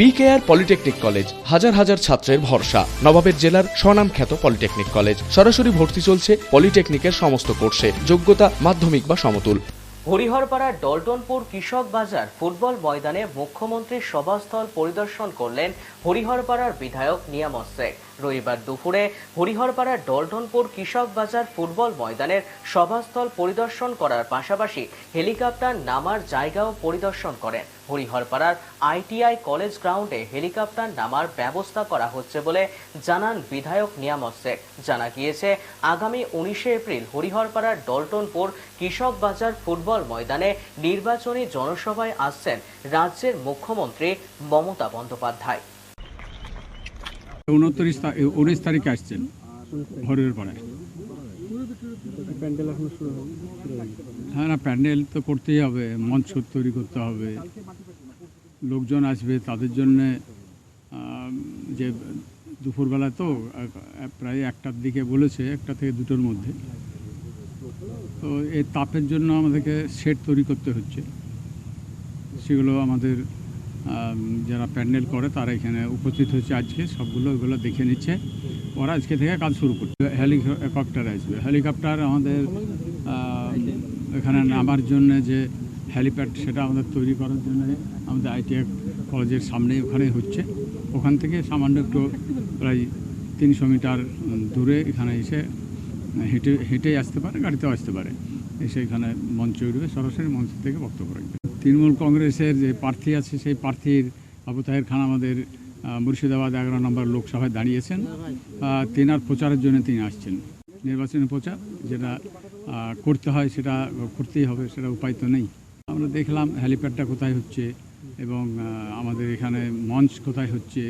BKR polytechnic college হাজার হাজার ছাত্রের ভরসা। নবাবের জেলার স্বনামখ্যাত পলিটেকনিক কলেজ সরাসরি ভর্তি চলছে পলিটেকনিকের সমস্ত কোর্সে। যোগ্যতা মাধ্যমিক বা সমতুল। হরিহরপাড়ার ডলটনপুর কৃষক বাজার ফুটবল ময়দানে মুখ্যমন্ত্রীর সভাস্থল পরিদর্শন করলেন হরিহরপাড়ার বিধায়ক নিয়ামত শেখ। রবিবার দুপুরে হরিহরপাড়ার ডলটনপুর কৃষক বাজার ফুটবল ময়দানের সভাস্থল পরিদর্শন করার পাশাপাশি হেলিকপ্টার নামার জায়গাও পরিদর্শন করেন। হরিহরপাড়ার আইটিআই কলেজ গ্রাউন্ডে হেলিকপ্টার নামার ব্যবস্থা করা হচ্ছে বলে জানান বিধায়ক নিয়ামত শেখ। জানা গিয়েছে, আগামী উনিশে এপ্রিল হরিহরপাড়ার ডলটনপুর কৃষক বাজার ফুটবল ময়দানে নির্বাচনী জনসভায় আসছেন রাজ্যের মুখ্যমন্ত্রী মমতা বন্দ্যোপাধ্যায়। উনত্রিশ উনিশ তারিখে আসছেন হরির পাড়ায় হ্যাঁ না প্যান্ডেল তো করতেই হবে মঞ্চ তৈরি করতে হবে। লোকজন আসবে তাদের জন্যে যে দুপুরবেলা তো প্রায় একটার দিকে বলেছে একটা থেকে দুটোর মধ্যে। তো এই তাপের জন্য আমাদেরকে সেট তৈরি করতে হচ্ছে। সেগুলো আমাদের আম, যারা প্যান্ডেল করে তারা এখানে উপস্থিত হচ্ছে আজকে। সবগুলো ওগুলো দেখে নিচ্ছে। ওরা আজকে থেকে কাজ শুরু করছে। হেলিকপ্টার আসবে। হেলিকপ্টার আমাদের এখানে নামার জন্য যে হেলিপ্যাড সেটা আমাদের তৈরি করার জন্য আমাদের আইটিআই কলেজের সামনে ওখানে হচ্ছে। ওখান থেকে সামান্য একটু প্রায় তিনশো মিটার দূরে এখানে এসে হেঁটে হেঁটেই আসতে পারে, গাড়িতেও আসতে পারে। এসে এখানে মঞ্চ উঠবে সরাসরি মঞ্চ থেকে বক্তব্য রাখবে। তৃণমূল কংগ্রেসের যে প্রার্থী আছে, সেই প্রার্থীর আবু তাহের খান আমাদের মুর্শিদাবাদ এগারো নম্বর লোকসভায় দাঁড়িয়েছেন। তেনার প্রচারের জন্য তিনি আসছেন। নির্বাচনী প্রচার যেটা করতে হয় সেটা করতেই হবে, সেটা উপায় তো নেই। আমরা দেখলাম হেলিপ্যাডটা কোথায় হচ্ছে এবং আমাদের এখানে মঞ্চ কোথায় হচ্ছে।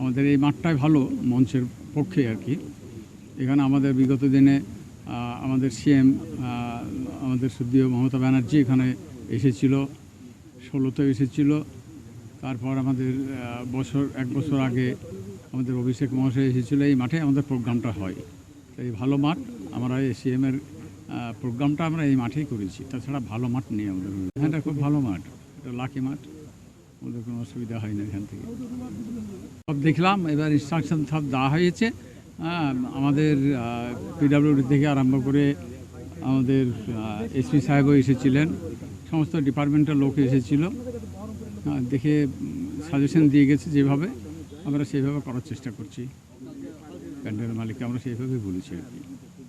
আমাদের এই মাঠটাই ভালো মঞ্চের পক্ষে আর কি। এখানে আমাদের বিগত দিনে আমাদের সিএম আমাদের সদ্যীয় মমতা ব্যানার্জি এখানে এসেছিল ষোলোতে এসেছিল। তারপর আমাদের বছর এক বছর আগে আমাদের অভিষেক মহাশয় এসেছিল। এই মাঠে আমাদের প্রোগ্রামটা হয়। এই ভালো মাঠ আমরা এই সিএমের প্রোগ্রামটা আমরা এই মাঠেই করেছি। তাছাড়া ভালো মাঠ নেই আমাদের। এটা খুব ভালো মাঠ। এটা লাকি মাঠ। আমাদের কোনো অসুবিধা হয় না এখান থেকে। সব দেখলাম এবার ইনস্ট্রাকশন সব দেওয়া হয়েছে। হ্যাঁ, আমাদের পিডাব্লিউডি থেকে আরম্ভ করে আমাদের এসপি সাহেবও এসেছিলেন। সমস্ত ডিপার্টমেন্টের লোক এসেছিল। দেখে সাজেশন দিয়ে গেছে যেভাবে। আমরা সেইভাবে করার চেষ্টা করছি। প্যান্ডেল মালিককে আমরা সেইভাবেই বলেছি আর কি।